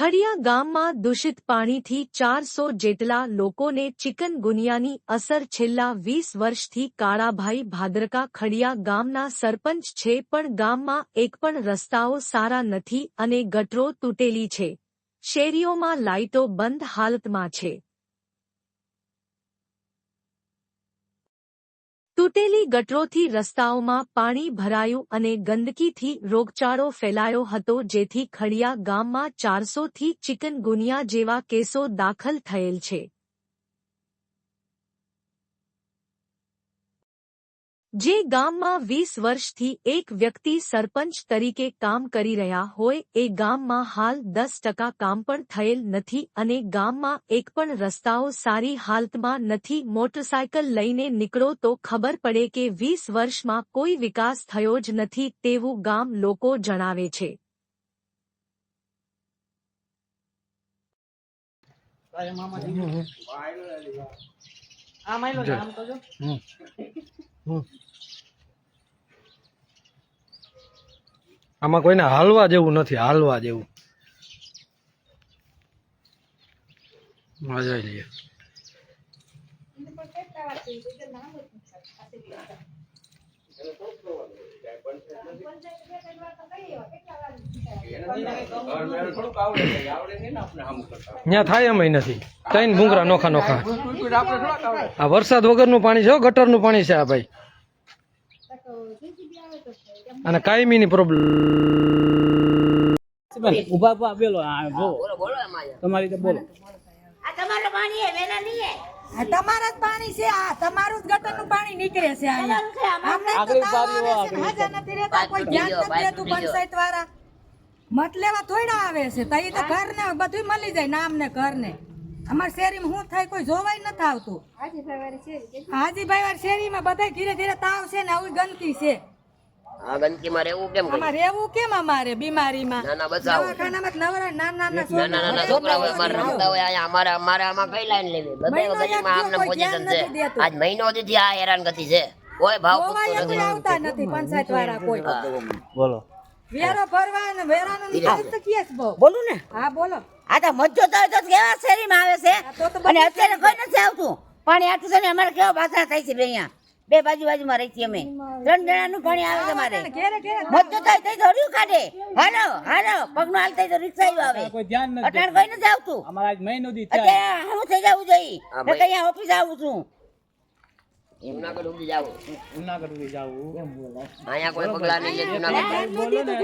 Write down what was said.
ખડિયા ગામમાં દૂષિત પાણીથી ચારસો જેટલા લોકોને ચિકનગુનિયાની અસર છેલ્લા વીસ વર્ષથી કાળાભાઈ ભાદરકા ખડિયા ગામના સરપંચ છે, પણ ગામમાં એક પણ રસ્તાઓ સારા નથી અને ગટરો તૂટેલી છે. શેરીઓમાં લાઇટો બંધ હાલતમાં છે. તૂટેલી ગટરોથી રસ્તાઓમાં પાણી ભરાયું અને ગંદકીથી રોગચાળો ફેલાયો હતો, જેથી ખડિયા ગામમાં ચારસોથી ચિકનગુનિયા જેવા કેસો દાખલ થયેલ છે. જે ગામમાં વીસ વર્ષથી એક વ્યક્તિ સરપંચ તરીકે કામ કરી રહ્યા હોય એ ગામમાં હાલ દસ ટકા કામ પણ થયેલ નથી અને ગામમાં એક પણ રસ્તાઓ સારી હાલતમાં નથી. મોટરસાયકલ લઈને નીકળો તો ખબર પડે કે વીસ વર્ષમાં કોઈ વિકાસ થયો જ નથી તેવું ગામ લોકો જણાવે છે. આ માયલો છે, આમ તો આમાં કોઈને હાલવા જેવું નથી, હાલવા જેવું. મજા લઈએ ત્યાં થાય એમ નથી. ત્રણ ભૂંગરા નોખા આ વરસાદ વગરનું પાણી છે ગટરનું પાણી છે આ ભાઈ. અને કાયમીની પ્રોબ્લેમ ઊભા ઊભા જો તમારી બોલો. આ તમારું પાણી હે વેલા નહીં હે તમારા જ પાણી છે આ તમારું જ ગટરનું પાણી નીકળે છે અમને તો આગળ તાવ આવે છે, મજા નથી રહેતા કોઈ ધ્યાન નથી રહેતું પંચાયત વાળા. મત લેવા થોડા આવે છે તો એ તો ઘર ને બધું મળી જાય નામ ને ઘર ને. અમાર શેરીમાં શું થાય કોઈ જોવાય નથી આવતું. હાજીભાઈ વાળી શેરીમાં બધા ધીરે ધીરે તાવ છે ને આવી ગંદકી છે. આ ગંદકીમાં રહેવું કેમ આમાં રહેવું એવું કેમ અમારે બીમારીમાં? ના ના બચાવો. દવાખાનામાં નવરા નાના નાના ના ના છોકરા હોય અમારે રમતા હોય આયા અમારે અમારે આમાં કઈ લાઈન લેવી? બધે ગલીમાં એક પોઝિશન છે. આજ મહિનો થી આ હેરાન ગતિ છે. કોઈ ભાવ પૂછતો નથી. આવતા નથી પંચાયત વાળા કોઈ બોલો. વેરો ભરવા ને વેરાનો નિકાલ તો છે બહુ? બોલું ને. હા બોલો. આ તો મજ્જો તો તો કેવા શેરીમાં આવે છે? અને અત્યારે કોઈ નથી આવતું. પાણી આટલું છે ને અમારે કેવા બાધા થાય છે બે અહીંયા? બે બાજુ બાજુમાં રહી છીએ અમે. ત્રણ જણાનું પાણી આવે તમારે મજ્જો થાય તઈ ધોર્યું કાઢે. હાલો હાલો પગનો હાલ થાય તો રિક્ષા આવે. કોઈ ધ્યાન નથી અટાણ કોઈ નથી આવતું. અમારા આજ મહિનો દી અત્યારે હું થઈ જવું જોઈએ નકર અહીંયા ઓફિસ આવું છું. જુનાગઢ ઉડી જાવ જુનાગઢ જાવું અહીંયા કોઈ પગલા નહીં જુનાગઢ. બોલો ને.